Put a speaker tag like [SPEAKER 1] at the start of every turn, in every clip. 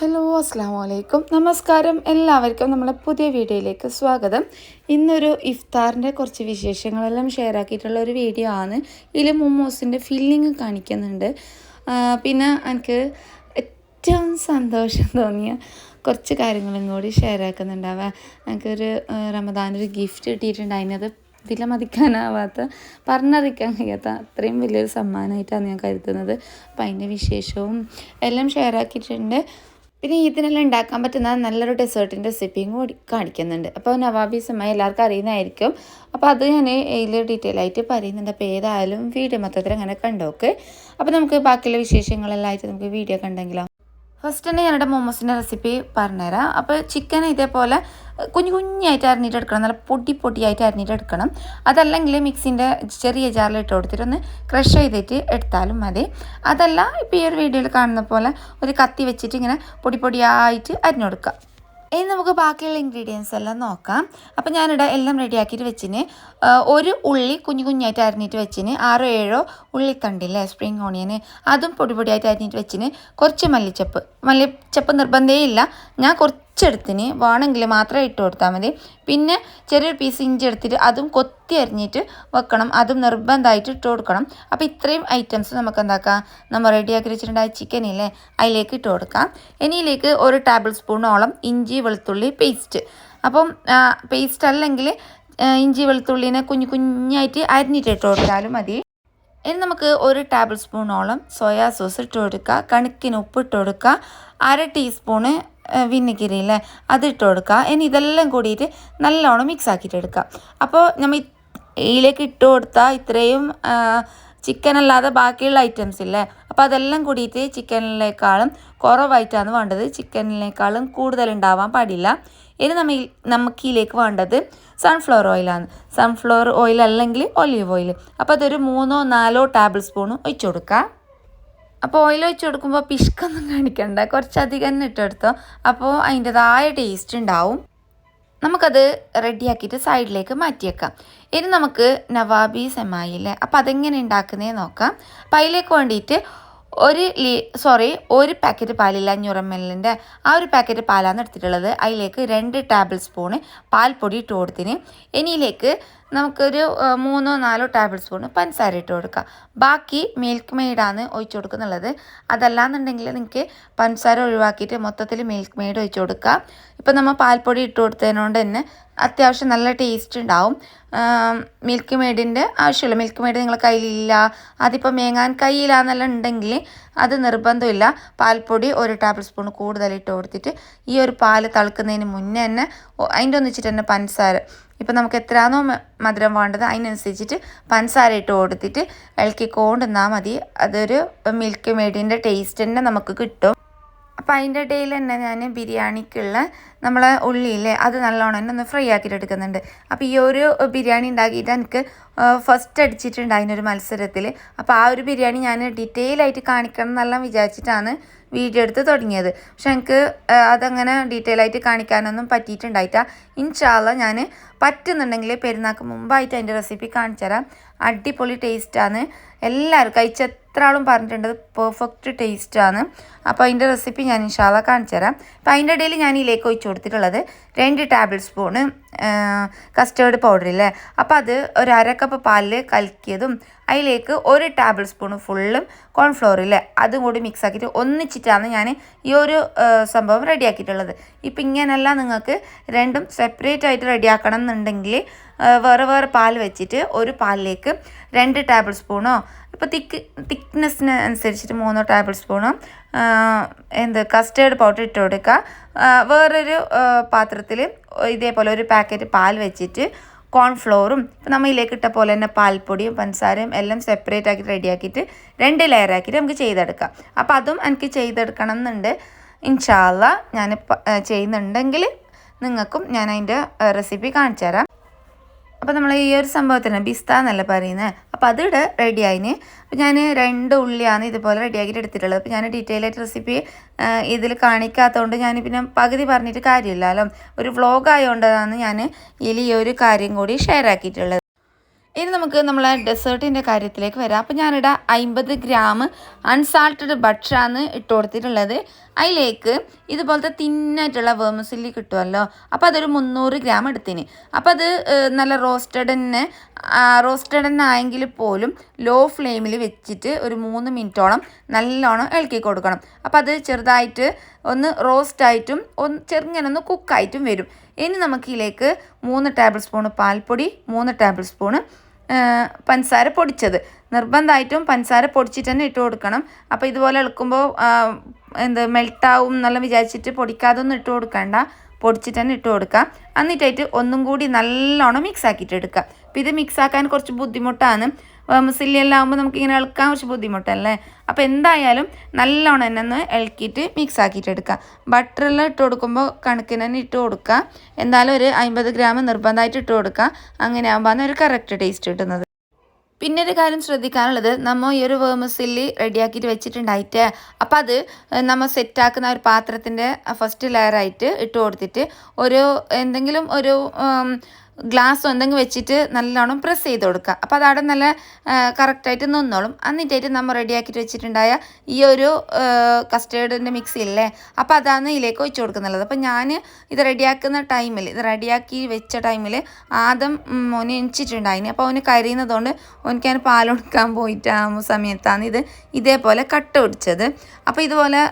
[SPEAKER 1] Hello അസ്സാം വലൈക്കും നമസ്കാരം. എല്ലാവർക്കും നമ്മളെ പുതിയ വീഡിയോയിലേക്ക് സ്വാഗതം. ഇന്നൊരു ഇഫ്താറിന്റെ കുറച്ച് വിശേഷങ്ങളെല്ലാം ഷെയർ ആക്കിയിട്ടുള്ള ഒരു വീഡിയോ ആണ്. ഇതിൽ മൊമോസിന്റെ ഫില്ലിങ് കാണിക്കുന്നുണ്ട്. പിന്നെ എനിക്ക് ഏറ്റവും സന്തോഷം തോന്നിയ കുറച്ച് കാര്യങ്ങളും കൂടി ഷെയർ ആക്കുന്നുണ്ടാവുക എനിക്കൊരു റമദാനൊരു ഗിഫ്റ്റ് കിട്ടിയിട്ടുണ്ട്. അതിനത് വിലമതിക്കാനാവാത്ത പറഞ്ഞറിയിക്കാൻ കഴിയാത്ത അത്രയും വലിയൊരു സമ്മാനമായിട്ടാണ് ഞാൻ കരുതുന്നത്. അപ്പം അതിന്റെ വിശേഷവും എല്ലാം ഷെയർ ആക്കിയിട്ടുണ്ട്. പിന്നെ ഇതിനെല്ലാം ഉണ്ടാക്കാൻ പറ്റുന്ന നല്ലൊരു ഡെസേർട്ടിന്റെ റെസിപ്പിയും കൂടി കാണിക്കുന്നുണ്ട്. അപ്പോൾ നവാബീസമായി സമയം എല്ലാവർക്കും അറിയുന്നതായിരിക്കും. അപ്പോൾ അത് ഞാൻ ഇതിൽ ഡീറ്റെയിൽ ആയിട്ട് പറയുന്നുണ്ട്. അപ്പോൾ ഏതായാലും വീഡിയോ മൊത്തത്തിൽ അങ്ങനെ കണ്ടോക്ക് അപ്പോൾ നമുക്ക് ബാക്കിയുള്ള വിശേഷങ്ങളെല്ലാം ആയിട്ട് നമുക്ക് വീഡിയോ കണ്ടെങ്കിലോ? ഫസ്റ്റ് തന്നെ ഞാനിവിടെ മോമോസിന്റെ റെസിപ്പി പറഞ്ഞുതരാം. അപ്പോൾ ചിക്കൻ ഇതേപോലെ കുഞ്ഞു കുഞ്ഞായിട്ട് അരിഞ്ഞിട്ട് എടുക്കണം. നല്ല പൊടി പൊടിയായിട്ട് അരിഞ്ഞിട്ട് എടുക്കണം. അതല്ലെങ്കിൽ മിക്സിന്റെ ചെറിയ ജാറിൽ ഇട്ട് കൊടുത്തിട്ട് ഒന്ന് ക്രഷ് ചെയ്തിട്ട് എടുത്താലും മതി. അതല്ല ഇപ്പോൾ ഈ ഒരു വീഡിയോയിൽ കാണുന്ന പോലെ ഒരു കത്തി വെച്ചിട്ട് ഇങ്ങനെ പൊടി പൊടിയായിട്ട് അരിഞ്ഞെടുക്കുക ഇനി നമുക്ക് ബാക്കിയുള്ള ഇൻഗ്രീഡിയൻസ് എല്ലാം നോക്കാം. അപ്പോൾ ഞാനിവിടെ എല്ലാം റെഡിയാക്കിയിട്ട് വെച്ചിന്. ഒരു ഉള്ളി കുഞ്ഞു കുഞ്ഞായിട്ട് അരിഞ്ഞിട്ട് വെച്ചിന്. ആറോ ഏഴോ ഉള്ളിത്തണ്ടില്ലേ സ്പ്രിങ് ഓണിയന് അതും പൊടി പൊടിയായിട്ട് അരിഞ്ഞിട്ട് വെച്ചിന്. കുറച്ച് മല്ലിച്ചപ്പ്. മല്ലിച്ചപ്പ് നിർബന്ധമേ ഇല്ല. ഞാൻ കുറച്ചെടുത്തിന് വേണമെങ്കിൽ മാത്രമേ ഇട്ട് കൊടുത്താൽ മതി. പിന്നെ ചെറിയൊരു പീസ് ഇഞ്ചി എടുത്തിട്ട് അതും കൊത്തി അരിഞ്ഞിട്ട് വെക്കണം. അതും നിർബന്ധമായിട്ട് ഇട്ട് കൊടുക്കണം. അപ്പോൾ ഇത്രയും ഐറ്റംസ് നമുക്ക് എന്താക്കാം? നമ്മൾ റെഡിയാക്കി വെച്ചിട്ടുണ്ടായ ചിക്കൻ ഇല്ലേ? അതിലേക്ക് ഇട്ട് കൊടുക്കാം. ഇനിയിലേക്ക് ഒരു ടേബിൾ സ്പൂണോളം ഇഞ്ചി വെളുത്തുള്ളി പേസ്റ്റ് അപ്പം പേസ്റ്റ് അല്ലെങ്കിൽ ഇഞ്ചി വെളുത്തുള്ളിനെ കുഞ്ഞു കുഞ്ഞായിട്ട് അരിഞ്ഞിട്ട് ഇട്ട് കൊടുത്താലും മതി. ഇനി നമുക്ക് ഒരു ടേബിൾ സ്പൂണോളം സോയാ സോസ് ഇട്ട് കൊടുക്കുക കണക്കിന് ഉപ്പ് ഇട്ട് കൊടുക്കുക അര ടീസ്പൂണ് വിനിഗിരി അല്ലേ അത് ഇട്ട് കൊടുക്കുക ഇനി ഇതെല്ലാം കൂടിയിട്ട് നല്ലോണം മിക്സ് ആക്കിയിട്ട് എടുക്കുക അപ്പോൾ നമ്മൾ ഇതിലേക്ക് ഇട്ട് കൊടുത്താൽ ഇത്രയും ചിക്കൻ അല്ലാതെ ബാക്കിയുള്ള ഐറ്റംസ് ഇല്ലേ? അപ്പോൾ അതെല്ലാം കൂടിയിട്ട് ചിക്കനിലേക്കാളും കുറവായിട്ടാണ് വേണ്ടത്. ചിക്കനിലേക്കാളും കൂടുതൽ ഉണ്ടാവാൻ പാടില്ല. ഇനി നമ്മ നമുക്ക് ഇതിലേക്ക് വേണ്ടത് സൺഫ്ലവർ ഓയിലാണ് സൺഫ്ലവർ ഓയിൽ അല്ലെങ്കിൽ ഒലീവ് ഓയിൽ അപ്പോൾ അതൊരു മൂന്നോ നാലോ ടേബിൾ സ്പൂൺ ഒഴിച്ചു കൊടുക്കുക അപ്പോൾ ഓയിൽ വെച്ച് കൊടുക്കുമ്പോൾ പിഷ്കൊന്നും കാണിക്കണ്ട. കുറച്ചധികം തന്നെ ഇട്ടെടുത്തോ അപ്പോൾ അതിന്റെതായ ടേസ്റ്റ് ഉണ്ടാവും. നമുക്കത് റെഡിയാക്കിയിട്ട് സൈഡിലേക്ക് മാറ്റിയേക്കാം ഇനി നമുക്ക് നവാബി സെമായില്ലേ അപ്പോൾ അതെങ്ങനെ ഉണ്ടാക്കുന്നതെന്ന് നോക്കാം. അപ്പോൾ അതിലേക്ക് വേണ്ടിയിട്ട് ഒരു ലീ സോറി ഒരു പാക്കറ്റ് പാലില്ല അഞ്ഞൂറ് എം എല്ലിന്റെ ആ ഒരു പാക്കറ്റ് പാലാണ് എടുത്തിട്ടുള്ളത്. അതിലേക്ക് രണ്ട് ടേബിൾ സ്പൂണ് പാൽപ്പൊടി ഇട്ട് കൊടുത്തിന്. ഇനിയിലേക്ക് നമുക്കൊരു മൂന്നോ നാലോ ടേബിൾ സ്പൂണ് പഞ്ചസാര ഇട്ട് കൊടുക്കുക ബാക്കി മിൽക്ക് മെയ്ഡാണ് ഒഴിച്ചു കൊടുക്കുന്നുള്ളത്. അതല്ലാന്നുണ്ടെങ്കിൽ നിങ്ങൾക്ക് പഞ്ചസാര ഒഴിവാക്കിയിട്ട് മൊത്തത്തിൽ മിൽക്ക് മെയ്ഡ് ഒഴിച്ചു കൊടുക്കുക ഇപ്പം നമ്മൾ പാൽപ്പൊടി ഇട്ട് കൊടുത്തതിനോണ്ട് തന്നെ അത്യാവശ്യം നല്ല ടേസ്റ്റ് ഉണ്ടാവും. മിൽക്ക് മെയ്ഡിന്റെ ആവശ്യമുള്ളൂ മിൽക്ക് മെയ്ഡ് നിങ്ങളെ കയ്യിലില്ല. അതിപ്പോൾ മേങ്ങാൻ കയ്യിലാന്നെല്ലാം ഉണ്ടെങ്കിൽ അത് നിർബന്ധമില്ല. പാൽപ്പൊടി ഒരു ടേബിൾ സ്പൂൺ കൂടുതലിട്ട് കൊടുത്തിട്ട് ഈ ഒരു പാൽ തിളക്കുന്നതിന് മുന്നേ തന്നെ അതിന്റെ ഒന്നിച്ചിട്ട് തന്നെ പഞ്ചസാര. ഇപ്പം നമുക്ക് എത്രയാണോ മധുരം വേണ്ടത് അതിനനുസരിച്ചിട്ട് പഞ്ചസാര ഇട്ട് കൊടുത്തിട്ട് ഇളക്കിക്കൊണ്ട് നിന്നാൽ മതി. അതൊരു മിൽക്ക് മെയ്ഡിന്റെ ടേസ്റ്റ് തന്നെ നമുക്ക് കിട്ടും. അപ്പോൾ അതിന്റെ ഇടയിൽ തന്നെ ഞാൻ ബിരിയാണിക്കുള്ള നമ്മളെ ഉള്ളിയില്ലേ അത് നല്ലോണം തന്നെ ഒന്ന് ഫ്രൈ ആക്കിയിട്ട് എടുക്കുന്നുണ്ട്. അപ്പോൾ ഈ ഒരു ബിരിയാണി ഉണ്ടാക്കിയിട്ട് എനിക്ക് ഫസ്റ്റ് അടിച്ചിട്ടുണ്ട് അതിനൊരു മത്സരത്തിൽ അപ്പോൾ ആ ഒരു ബിരിയാണി ഞാൻ ഡീറ്റെയിൽ ആയിട്ട് കാണിക്കണം എന്നെല്ലാം വിചാരിച്ചിട്ടാണ് വീഡിയോ എടുത്ത് തുടങ്ങിയത്. പക്ഷെ എനിക്ക് അതങ്ങനെ ഡീറ്റെയിൽ ആയിട്ട് കാണിക്കാനൊന്നും പറ്റിയിട്ടുണ്ടായിട്ട. ഇൻഷാല്ല ഞാൻ പറ്റുന്നുണ്ടെങ്കിൽ പെരുന്നാൾക്ക് മുമ്പായിട്ട് അതിന്റെ റെസിപ്പി കാണിച്ചു തരാം അടിപൊളി ടേസ്റ്റാണ് എല്ലാവരും കഴിച്ച എത്ര ആളും പറഞ്ഞിട്ടുണ്ട് പെർഫെക്റ്റ് ടേസ്റ്റാണ് അപ്പോൾ അതിന്റെ റെസിപ്പി ഞാൻ ഇൻഷാല്ല കാണിച്ചു തരാം അപ്പോൾ അതിന്റെ ഇടയിൽ ഞാൻ ഇതിലേക്ക് ഒഴിച്ച് കൊടുത്തിട്ടുള്ളത് രണ്ട് ടേബിൾ സ്പൂണ് കസ്റ്റേർഡ് പൗഡർ ഇല്ലേ? അപ്പോൾ അത് ഒരു അര കപ്പ് പാലിൽ കലക്കിയതും അതിലേക്ക് ഒരു ടേബിൾ സ്പൂൺ ഫുള്ളും കോൺഫ്ലോറിൽ അതും കൂടി മിക്സ് ആക്കിയിട്ട് ഒന്നിച്ചിട്ടാണ് ഞാൻ ഈ ഒരു സംഭവം റെഡിയാക്കിയിട്ടുള്ളത് ഇപ്പം ഇങ്ങനെയല്ല നിങ്ങൾക്ക് രണ്ടും സെപ്പറേറ്റ് ആയിട്ട് റെഡിയാക്കണം എന്നുണ്ടെങ്കിൽ വേറെ വേറെ പാൽ വെച്ചിട്ട് ഒരു പാലിലേക്ക് രണ്ട് ടേബിൾ സ്പൂണോ ഇപ്പോൾ തിക്ക് തിക്നെസ്സിന് അനുസരിച്ചിട്ട് മൂന്നോ ടേബിൾ സ്പൂണോ എന്ത് കസ്റ്റേർഡ് പൗഡർ ഇട്ട് കൊടുക്കുക. വേറൊരു പാത്രത്തിൽ ഇതേപോലെ ഒരു പാക്കറ്റ് പാൽ വെച്ചിട്ട് കോൺഫ്ലോറും ഇപ്പം നമ്മൾ ഇതിലേക്ക് ഇട്ട പോലെ തന്നെ പാൽപ്പൊടിയും പഞ്ചസാരയും എല്ലാം സെപ്പറേറ്റ് ആക്കി റെഡിയാക്കിയിട്ട് രണ്ട് ലെയർ ആക്കിയിട്ട് നമുക്ക് ചെയ്തെടുക്കാം. അപ്പോൾ അതും എനിക്ക് ചെയ്തെടുക്കണം എന്നുണ്ട്. ഇൻഷാല്ല ഞാൻ ചെയ്യുന്നുണ്ടെങ്കിൽ നിങ്ങൾക്കും ഞാൻ അതിന്റെ റെസിപ്പി കാണിച്ചു തരാം അപ്പോൾ നമ്മൾ ഈ ഒരു സംഭവത്തിന് ബിസ്ത എന്നല്ല പറയുന്നത് അപ്പോൾ അതിവിടെ റെഡി ആയിന്. അപ്പോൾ ഞാൻ രണ്ട് ഉള്ളിയാണ് ഇതുപോലെ റെഡിയാക്കിയിട്ട് എടുത്തിട്ടുള്ളത്. അപ്പോൾ ഞാൻ ഡീറ്റെയിൽ ആയിട്ട് റെസിപ്പി ഇതിൽ കാണിക്കാത്തതുകൊണ്ട് ഞാൻ പിന്നെ പകുതി പറഞ്ഞിട്ട് കാര്യമില്ലല്ലോ ഒരു വ്ളോഗ് ആയതുകൊണ്ടാണ് ഞാൻ ഇതിൽ ഈ ഒരു കാര്യം കൂടി ഷെയർ ആക്കിയിട്ടുള്ളത്. ഇനി നമുക്ക് നമ്മളെ ഡെസേർട്ടിന്റെ കാര്യത്തിലേക്ക് വരാം. അപ്പോൾ ഞാനിവിടെ അമ്പത് ഗ്രാം അൺസാൾട്ടഡ് ബട്ടറാണ് ഇട്ട് കൊടുത്തിട്ടുള്ളത് അതിലേക്ക് ഇതുപോലത്തെ തിന്നായിട്ടുള്ള വേമസില്ലി കിട്ടുമല്ലോ അപ്പോൾ അതൊരു മുന്നൂറ് ഗ്രാം എടുത്തിന്. അപ്പോൾ അത് നല്ല റോസ്റ്റഡ് തന്നെ റോസ്റ്റഡ് തന്നെ ആയെങ്കിൽ പോലും ലോ ഫ്ലെയിമിൽ വെച്ചിട്ട് ഒരു മൂന്ന് മിനിറ്റോളം നല്ലോണം ഇളക്കി കൊടുക്കണം. അപ്പോൾ അത് ചെറുതായിട്ട് ഒന്ന് റോസ്റ്റായിട്ടും ഒന്ന് ചെറുങ്ങനെ ഒന്ന് കുക്കായിട്ടും വരും. ഇനി നമുക്കിലേക്ക് മൂന്ന് ടേബിൾ സ്പൂണ് പാൽപ്പൊടി മൂന്ന് ടേബിൾ സ്പൂണ് പഞ്ചസാര പൊടിച്ചത്. നിർബന്ധമായിട്ടും പഞ്ചസാര പൊടിച്ചിട്ട് തന്നെ ഇട്ട് കൊടുക്കണം. അപ്പോൾ ഇതുപോലെ ഇളക്കുമ്പോൾ എന്ത് മെൽട്ടാവും എന്നെല്ലാം വിചാരിച്ചിട്ട് പൊടിക്കാതെ ഒന്നും ഇട്ട് കൊടുക്കണ്ട. പൊടിച്ചിട്ട് തന്നെ ഇട്ട് കൊടുക്കുക എന്നിട്ടായിട്ട് ഒന്നും കൂടി നല്ലോണം മിക്സ് ആക്കിയിട്ട് എടുക്കുക അപ്പോൾ ഇത് മിക്സ് ആക്കാൻ കുറച്ച് ബുദ്ധിമുട്ടാണ്. മുസിലിയെല്ലാം നമുക്ക് ഇങ്ങനെ ഇളക്കാൻ കുറച്ച് ബുദ്ധിമുട്ടല്ലേ? അപ്പോൾ എന്തായാലും നല്ലോണം തന്നെ ഒന്ന് ഇളക്കിയിട്ട് മിക്സ് ആക്കിയിട്ട് എടുക്കുക. ബട്ടറെല്ലാം ഇട്ട് കൊടുക്കുമ്പോൾ കണക്കിന് തന്നെ ഇട്ട് കൊടുക്കുക. എന്തായാലും ഒരു അമ്പത് ഗ്രാം നിർബന്ധമായിട്ട് ഇട്ട് കൊടുക്കുക. അങ്ങനെ ആകുമ്പോൾ ഒരു കറക്റ്റ് ടേസ്റ്റ് കിട്ടുന്നത്. പിന്നെ ഒരു കാര്യം ശ്രദ്ധിക്കാനുള്ളത് നമ്മൾ ഈ ഒരു വേമസില്ലി റെഡിയാക്കിയിട്ട് വെച്ചിട്ടുണ്ടായിട്ട് അപ്പോൾ അത് നമ്മൾ സെറ്റാക്കുന്ന ഒരു പാത്രത്തിന്റെ ഫസ്റ്റ് ലെയറായിട്ട് ഇട്ട് കൊടുത്തിട്ട് ഒരു എന്തെങ്കിലും ഒരു ഗ്ലാസ്സോ എന്തെങ്കിലും വെച്ചിട്ട് നല്ലോണം പ്രസ് ചെയ്ത് കൊടുക്കുക. അപ്പോൾ അതവിടെ നല്ല കറക്റ്റായിട്ട് നിന്നോളും. എന്നിട്ടായിട്ട് നമ്മൾ റെഡിയാക്കിയിട്ട് വെച്ചിട്ടുണ്ടായ ഈ ഒരു കസ്റ്റേർഡിന്റെ മിക്സി ഇല്ലേ? അപ്പോൾ അതാണ് ഇതിലേക്ക് വെച്ച് കൊടുക്കുന്നുള്ളത് അപ്പോൾ ഞാൻ ഇത് റെഡിയാക്കുന്ന ടൈമിൽ ഇത് റെഡിയാക്കി വെച്ച ടൈമിൽ ആദ്യം മോനെ എണിച്ചിട്ടുണ്ടായിന്. അപ്പോൾ അവന് കരയുന്നതുകൊണ്ട് ഓനിക്ക് അതിന് പാൽ കൊടുക്കാൻ പോയിട്ട് സമയത്താണ് ഇത് ഇതേപോലെ കട്ട് പിടിച്ചത് അപ്പോൾ ഇതുപോലെ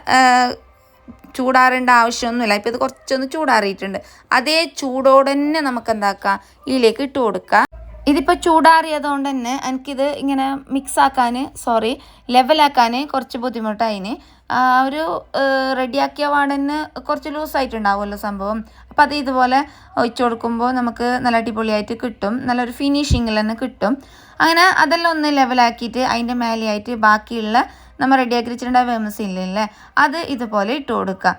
[SPEAKER 1] ചൂടാറേണ്ട ആവശ്യമൊന്നുമില്ല. ഇപ്പോൾ ഇത് കുറച്ചൊന്ന് ചൂടാറിയിട്ടുണ്ട്. അതേ ചൂടോടെ തന്നെ നമുക്ക് എന്താക്കാം ഇതിലേക്ക് ഇട്ട് കൊടുക്കുക ഇതിപ്പോൾ ചൂടാറിയതുകൊണ്ട് തന്നെ എനിക്കിത് ഇങ്ങനെ മിക്സാക്കാൻ സോറി ലെവലാക്കാൻ കുറച്ച് ബുദ്ധിമുട്ടായിന്. ഒരു റെഡിയാക്കിയ വാടന് കുറച്ച് ലൂസായിട്ടുണ്ടാവുമല്ലോ സംഭവം. അപ്പം അത് ഇതുപോലെ ഒഴിച്ചു കൊടുക്കുമ്പോൾ നമുക്ക് നല്ല അടിപൊളിയായിട്ട് കിട്ടും. നല്ലൊരു ഫിനിഷിങ്ങിൽ തന്നെ കിട്ടും. അങ്ങനെ അതെല്ലാം ഒന്ന് ലെവലാക്കിയിട്ട് അതിന്റെ മേലെയായിട്ട് ബാക്കിയുള്ള നമ്മൾ റെഡിയാക്കി വെച്ചിട്ടുണ്ടായ വേമസ് ഇല്ലേ അത് ഇതുപോലെ ഇട്ട് കൊടുക്കുക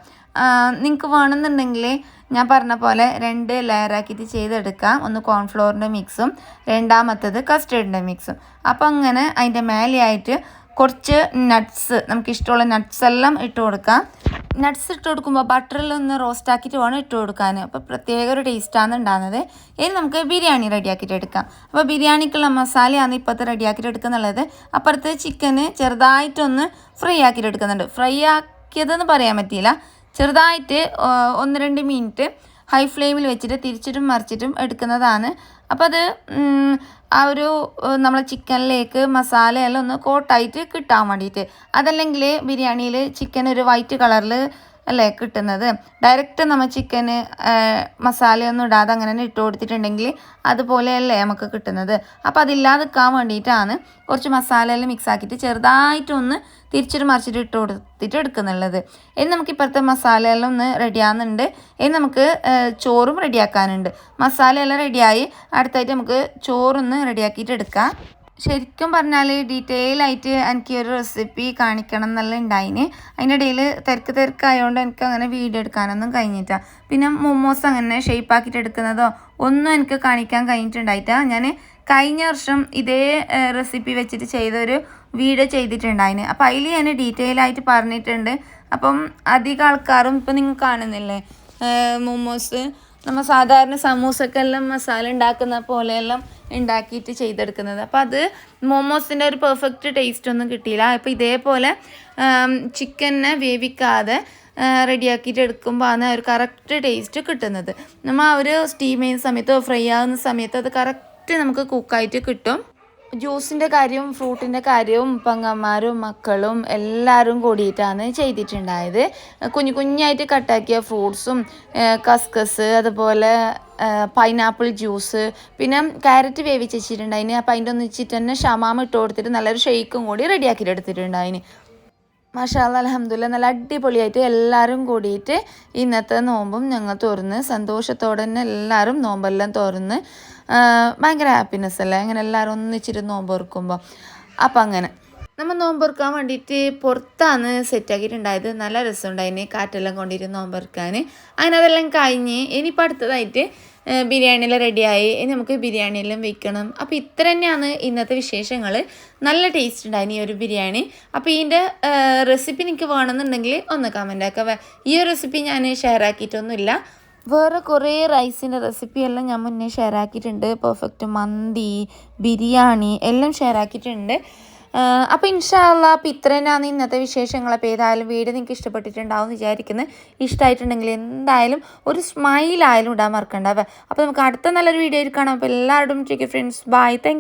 [SPEAKER 1] നിങ്ങൾക്ക് വേണമെന്നുണ്ടെങ്കിൽ ഞാൻ പറഞ്ഞ പോലെ രണ്ട് ലെയറാക്കിയിട്ട് ചെയ്തെടുക്കാം. ഒന്ന് കോൺഫ്ലോറിന്റെ മിക്സും രണ്ടാമത്തത് കസ്റ്റേർഡിന്റെ മിക്സും അപ്പോൾ അങ്ങനെ അതിന്റെ മേലെയായിട്ട് കുറച്ച് നട്ട്സ് നമുക്ക് ഇഷ്ടമുള്ള നട്ട്സ് എല്ലാം ഇട്ട് കൊടുക്കാം. നട്ട്സ് ഇട്ട് കൊടുക്കുമ്പോൾ ബട്ടറിൽ ഒന്ന് റോസ്റ്റ് ആക്കിയിട്ട് വേണം ഇട്ട് കൊടുക്കാൻ അപ്പോൾ പ്രത്യേക ഒരു ടേസ്റ്റാണ് ഉണ്ടാകുന്നത് ഇനി നമുക്ക് ബിരിയാണി റെഡിയാക്കിയിട്ട് എടുക്കാം. അപ്പോൾ ബിരിയാണിക്കുള്ള മസാലയാണ് ഇപ്പോഴത്തെ റെഡിയാക്കിയിട്ട് എടുക്കുന്നുള്ളത്. അപ്പുറത്ത് ചിക്കന് ചെറുതായിട്ടൊന്ന് ഫ്രൈ ആക്കിയിട്ട് എടുക്കുന്നുണ്ട്. ഫ്രൈ ആക്കിയതെന്ന് പറയാൻ പറ്റിയില്ല. ചെറുതായിട്ട് ഒന്ന് രണ്ട് മിനിറ്റ് ഹൈ ഫ്ലെയിമിൽ വെച്ചിട്ട് തിരിച്ചിട്ടും മറിച്ചിട്ടും എടുക്കുന്നതാണ്. അപ്പോൾ അത് ആ ഒരു നമ്മളെ ചിക്കനിലേക്ക് മസാലയെല്ലാം ഒന്ന് കോട്ടായിട്ട് കിട്ടാൻ വേണ്ടിയിട്ട്. അതല്ലെങ്കിൽ ബിരിയാണിയിൽ ചിക്കൻ ഒരു വൈറ്റ് കളറിൽ അല്ലേ കിട്ടുന്നത്. ഡയറക്റ്റ് നമ്മൾ ചിക്കന് മസാലയൊന്നും ഇടാതെ അങ്ങനെ തന്നെ ഇട്ട് കൊടുത്തിട്ടുണ്ടെങ്കിൽ അതുപോലെയല്ലേ നമുക്ക് കിട്ടുന്നത്. അപ്പോൾ അതില്ലാതിരിക്കാൻ വേണ്ടിയിട്ടാണ് കുറച്ച് മസാലയെല്ലാം മിക്സ് ആക്കിയിട്ട് ചെറുതായിട്ടൊന്ന് തിരിച്ചിട്ട് മറിച്ചിട്ട് ഇട്ട് കൊടുത്തിട്ട് എടുക്കുന്നുള്ളത്. ഇനി നമുക്ക് ഇപ്പോഴത്തെ മസാലയെല്ലാം ഒന്ന് റെഡിയാകുന്നുണ്ട് ഇനി നമുക്ക് ചോറും റെഡിയാക്കാനുണ്ട് മസാലയെല്ലാം റെഡിയായി അടുത്തായിട്ട് നമുക്ക് ചോറൊന്ന് റെഡിയാക്കിയിട്ട് എടുക്കാം. ശരിക്കും പറഞ്ഞാൽ ഡീറ്റെയിൽ ആയിട്ട് എനിക്ക് ഒരു റെസിപ്പി കാണിക്കണം എന്നുള്ള ഉണ്ടായിന് അതിന്റെ ഇടയിൽ തിരക്ക് തിരക്കായതുകൊണ്ട് എനിക്ക് അങ്ങനെ വീഡിയോ എടുക്കാനൊന്നും കഴിഞ്ഞിട്ടില്ല പിന്നെ മൊമോസ് അങ്ങനെ ഷേപ്പ് ആക്കിയിട്ട് എടുക്കുന്നതോ ഒന്നും എനിക്ക് കാണിക്കാൻ കഴിഞ്ഞിട്ടുണ്ടായിട്ടാ ഞാൻ കഴിഞ്ഞ വർഷം ഇതേ റെസിപ്പി വെച്ചിട്ട് ചെയ്തൊരു വീഡിയോ ചെയ്തിട്ടുണ്ടായിന്. അപ്പോൾ അതിൽ ഞാൻ ഡീറ്റെയിൽ ആയിട്ട് പറഞ്ഞിട്ടുണ്ട്. അപ്പം അധികം ആൾക്കാരും ഇപ്പം നിങ്ങൾ കാണുന്നില്ലേ? മൊമോസ് നമ്മൾ സാധാരണ സമൂസക്കെല്ലാം മസാല ഉണ്ടാക്കുന്ന പോലെയെല്ലാം ഉണ്ടാക്കിയിട്ട് ചെയ്തെടുക്കുന്നത്. അപ്പോൾ അത് മോമോസിന്റെ ഒരു പെർഫെക്റ്റ് ടേസ്റ്റ് ഒന്നും കിട്ടിയില്ല. അപ്പോൾ ഇതേപോലെ ചിക്കനെ വേവിക്കാതെ റെഡിയാക്കിയിട്ട് എടുക്കുമ്പോൾ ആണ് ഒരു കറക്റ്റ് ടേസ്റ്റ് കിട്ടുന്നത്. നമ്മൾ ആ ഒരു സ്റ്റീം ചെയ്യുന്ന സമയത്തോ ഫ്രൈ ആകുന്ന സമയത്തോ അത് കറക്റ്റ് നമുക്ക് കുക്കായിട്ട് കിട്ടും. ജ്യൂസിന്റെ കാര്യവും ഫ്രൂട്ടിന്റെ കാര്യവും പെങ്ങന്മാരും മക്കളും എല്ലാവരും കൂടിയിട്ടാണ് ചെയ്തിട്ടുണ്ടായത്. കുഞ്ഞു കുഞ്ഞായിട്ട് കട്ടാക്കിയ ഫ്രൂട്ട്സും കസ്കസ് അതുപോലെ പൈനാപ്പിൾ ജ്യൂസ് പിന്നെ ക്യാരറ്റ് വേവിച്ച് വെച്ചിട്ടുണ്ടായിന്. അപ്പോൾ അതിന്റെ ഒന്ന് വെച്ചിട്ട് തന്നെ ഷമാമ ഇട്ട് കൊടുത്തിട്ട് നല്ലൊരു ഷെയ്ക്കും കൂടി റെഡിയാക്കിയിട്ട് എടുത്തിട്ടുണ്ടായിന്. മാഷാല്ല അലഹമ്മദില്ല നല്ല അടിപൊളിയായിട്ട് എല്ലാവരും കൂടിയിട്ട് ഇന്നത്തെ നോമ്പും ഞങ്ങൾ തുറന്ന് സന്തോഷത്തോടെ തന്നെ എല്ലാവരും നോമ്പെല്ലാം തുറന്ന് ഭയങ്കര ഹാപ്പിനെസ് അല്ലേ? അങ്ങനെ എല്ലാവരും ഒന്നിച്ചിരുന്ന് നോമ്പ് തുറക്കുമ്പോൾ അപ്പം അങ്ങനെ. നമ്മൾ നോമ്പൊറുക്കാൻ വേണ്ടിയിട്ട് പുറത്താണ് സെറ്റാക്കിയിട്ടുണ്ടായത് നല്ല രസമുണ്ടായിന് കാറ്റെല്ലാം കൊണ്ടിരുന്ന് നോമ്പൊറുക്കാൻ അങ്ങനെ അതെല്ലാം കഴിഞ്ഞ് ഇനിയിപ്പോൾ അടുത്തതായിട്ട് ബിരിയാണിയെല്ലാം റെഡിയായി ഇനി നമുക്ക് ബിരിയാണിയെല്ലാം വെക്കണം. അപ്പോൾ ഇത്ര തന്നെയാണ് ഇന്നത്തെ വിശേഷങ്ങൾ. നല്ല ടേസ്റ്റ് ഉണ്ടായിന് ഈ ഒരു ബിരിയാണി. അപ്പോൾ ഇതിന്റെ റെസിപ്പി നിങ്ങൾക്ക് വേണമെന്നുണ്ടെങ്കിൽ ഒന്ന് കമന്റ് ആക്കുക ഈ ഒരു റെസിപ്പി ഞാൻ ഷെയർ ആക്കിയിട്ടൊന്നുമില്ല. വേറെ കുറേ റൈസിന്റെ റെസിപ്പി എല്ലാം ഞാൻ മുന്നേ ഷെയർ ആക്കിയിട്ടുണ്ട്. പെർഫെക്റ്റ് മന്തി ബിരിയാണി എല്ലാം ഷെയർ ആക്കിയിട്ടുണ്ട്. അപ്പോൾ ഇൻഷാല്ല അപ്പോൾ ഇത്ര തന്നെയാണ് ഇന്നത്തെ വിശേഷങ്ങൾ അപ്പോൾ ഏതായാലും വീഡിയോ നിങ്ങൾക്ക് ഇഷ്ടപ്പെട്ടിട്ടുണ്ടാവും വിചാരിക്കുന്നു. ഇഷ്ടമായിട്ടുണ്ടെങ്കിൽ എന്തായാലും ഒരു സ്മൈലായാലും ഇടാൻ മറക്കണ്ട. അപ്പോൾ നമുക്ക് അടുത്ത നല്ലൊരു വീഡിയോയിൽ കാണാം. അപ്പോൾ എല്ലാവരോടും ടേക്ക് ഫ്രണ്ട്സ് ബൈ താങ്ക്